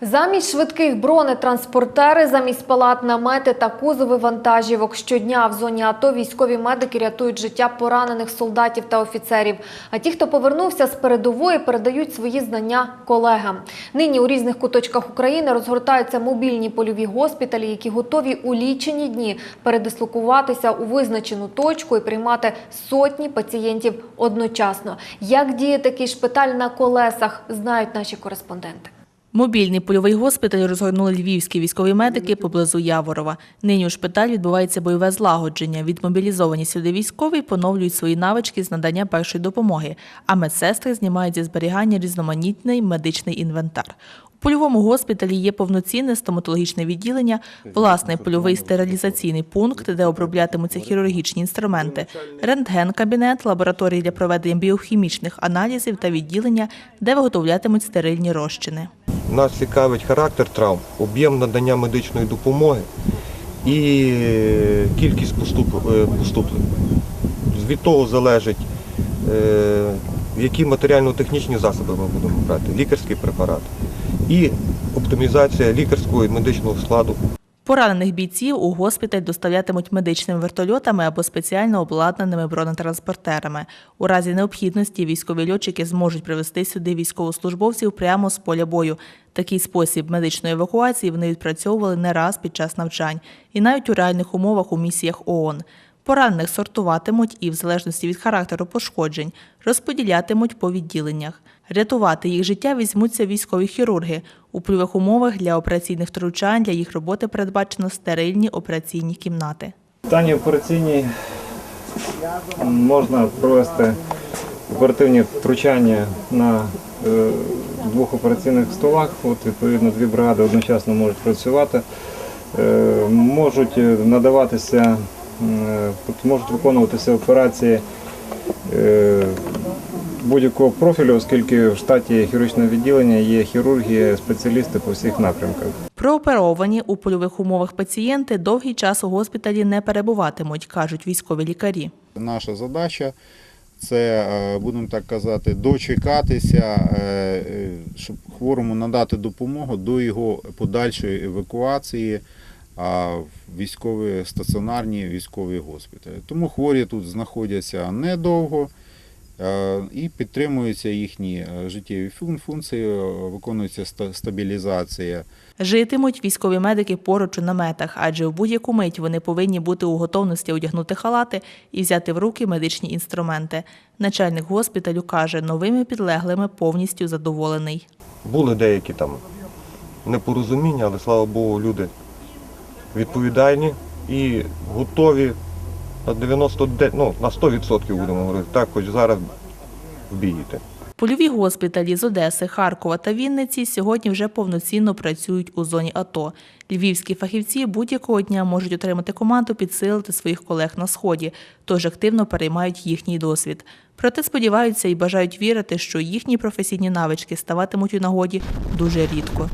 Замість швидких бронетранспортери, замість палат намети та кузови вантажівок щодня в зоні АТО військові медики рятують життя поранених солдатів та офіцерів. А ті, хто повернувся з передової, передають свої знання колегам. Нині у різних куточках України розгортаються мобільні польові госпіталі, які готові у лічені дні передислокуватися у визначену точку і приймати сотні пацієнтів одночасно. Як діє такий шпиталь на колесах, знають наші кореспонденти. Мобільний польовий госпіталь розгорнули львівські військові медики поблизу Яворова. Нині у шпиталі відбувається бойове злагодження. Відмобілізовані сюди військові поновлюють свої навички з надання першої допомоги, а медсестри знімають зі зберігання різноманітний медичний інвентар. У польовому госпіталі є повноцінне стоматологічне відділення, власний польовий стерилізаційний пункт, де оброблятимуться хірургічні інструменти, рентген-кабінет, лабораторії для проведення біохімічних аналізів та відділення, де виготовлятимуть стерильні розчини. Нас цікавить характер травм, об'єм надання медичної допомоги і кількість е, поступлень. Від того залежить, е, які матеріально-технічні засоби ми будемо брати, лікарський препарат і оптимізація лікарського і медичного складу Поранених бійців у госпіталь доставлятимуть медичними вертольотами або спеціально обладнаними бронетранспортерами. У разі необхідності військові льотчики зможуть привезти сюди військовослужбовців прямо з поля бою. Такий спосіб медичної евакуації вони відпрацьовували не раз під час навчань і навіть у реальних умовах у місіях ООН. Поранених сортуватимуть і, в залежності від характеру пошкоджень, розподілятимуть по відділеннях. Рятувати їх життя візьмуться військові хірурги. У польових умовах для операційних втручань для їх роботи передбачено стерильні операційні кімнати. В стані операційній можна провести оперативні втручання на е, двох операційних столах. От, відповідно, дві бригади одночасно можуть працювати. Е, Можуть надаватися, е, можуть виконуватися операції е, будь-якого профілю, оскільки в штаті хірургічного відділення є хірурги, спеціалісти по всіх напрямках. Прооперовані у польових умовах пацієнти довгий час у госпіталі не перебуватимуть, кажуть військові лікарі. Наша задача це, е, будемо так казати, дочекатися, е, е, щоб хворому надати допомогу до його подальшої евакуації а, військові стаціонарні військові госпіталі. Тому хворі тут знаходяться недовго е, і підтримуються їхні е, життєві фун- функції, е, виконується стабілізація. Житимуть військові медики поруч у наметах, адже в будь-яку мить вони повинні бути у готовності одягнути халати і взяти в руки медичні інструменти. Начальник госпіталю каже, новими підлеглими повністю задоволений. Були деякі там непорозуміння, але слава Богу, люди відповідальні і готові на 99, ну, на 100% будемо говорити, так, хоч зараз в бій. Польові госпіталі з Одеси, Харкова та Вінниці сьогодні вже повноцінно працюють у зоні АТО. Львівські фахівці будь-якого дня можуть отримати команду підсилити своїх колег на сході, тож активно переймають їхній досвід. Проте сподіваються і бажають вірити, що їхні професійні навички ставатимуть у нагоді дуже рідко.